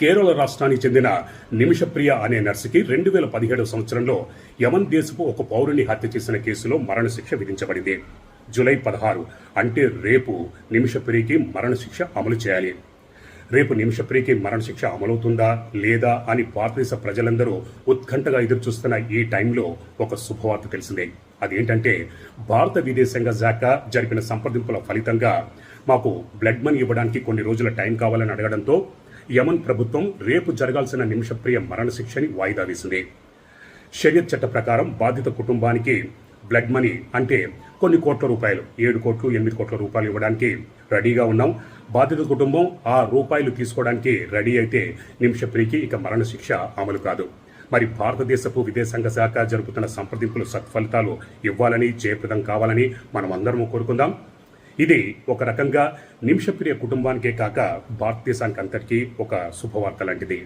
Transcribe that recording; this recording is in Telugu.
కేరళ రాష్ట్రానికి చెందిన నిమిషప్రియ అనే నర్సుకి రెండు వేల పదిహేడు సంవత్సరంలో యమన్ దేశపు ఒక పౌరుని హత్య చేసిన కేసులో మరణశిక్ష విధించబడింది. జూలై పదహారు అంటే రేపు నిమిషప్రియకి మరణశిక్ష అమలు చేయాలి. రేపు నిమిషప్రియకి మరణశిక్ష అమలవుతుందా లేదా అని భారతదేశ ప్రజలందరూ ఉత్కంఠగా ఎదురుచూస్తున్న ఈ టైంలో ఒక శుభవార్త తెలిసిందే. అదేంటంటే భారత విదేశాంగ శాఖ జరిపిన సంప్రదింపుల ఫలితంగా మాకు బ్లడ్ మనీ ఇవ్వడానికి కొన్ని రోజుల టైం కావాలని అడగడంతో యమన్ ప్రభుత్వం రేపు జరగాల్సిన నిమిషప్రియ మరణశిక్షని వాయిదా వేసింది. షరియత్ చట్ట ప్రకారం బాధిత కుటుంబానికి బ్లడ్ మనీ అంటే కొన్ని కోట్ల రూపాయలు ఏడు కోట్లు ఎనిమిది కోట్ల రూపాయలు ఇవ్వడానికి రెడీగా ఉన్నాం. బాధిత కుటుంబం ఆ రూపాయలు తీసుకోవడానికి రెడీ అయితే నిమిషప్రికి ఇక మరణశిక్ష అమలు కాదు. మరి భారతదేశపు విదేశాంగ శాఖ జరుపుతున్న సంప్రదింపులు సత్ఫలితాలు ఇవ్వాలని జయప్రదం కావాలని మనం అందరం కోరుకుందాం. ఇది ఒక రకంగా నిమిషప్రియ కుటుంబానికే కాక భారతదేశానికి అంతటికీ ఒక శుభవార్త లాంటిది.